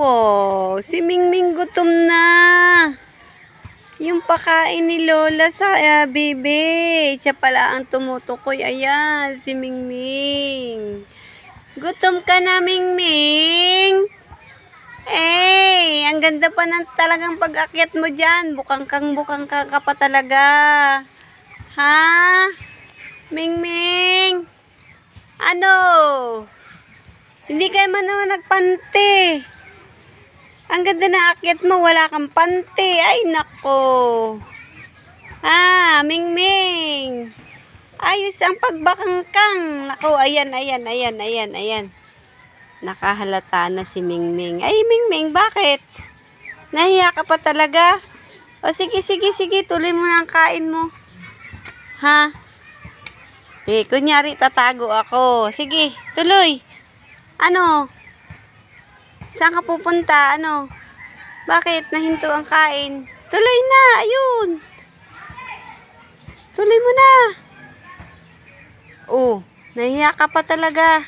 Wow, si Mingming gutom na. Yung pakain ni Lola sa uh, bebe. Siya pala ang tumutukoy. Ayan, si Mingming. Gutom ka na, Mingming. Eh, ang ganda pa ng talagang pag-akyat mo dyan. Bukang kang bukang ka, ka pa talaga. Ha? Mingming? Ano? Hindi kayo man nagpante. Ang ganda na akyat mo, wala kang pante. Ay, nako. Ah, Mingming. Ayos ang pagbakangkang. Nako, ayan, ayan, ayan, ayan, ayan. Nakahalata na si Mingming. Ay, Mingming, bakit? Nahiya ka pa talaga? O, sige, sige, sige. Tuloy mo ang kain mo. Ha? Eh, kunyari tatago ako. Sige, tuloy. Ano? Saan ka pupunta? Ano? Bakit? Nahinto ang kain. Tuloy na! Ayun! Tuloy mo na! Oh, nahiya ka pa talaga.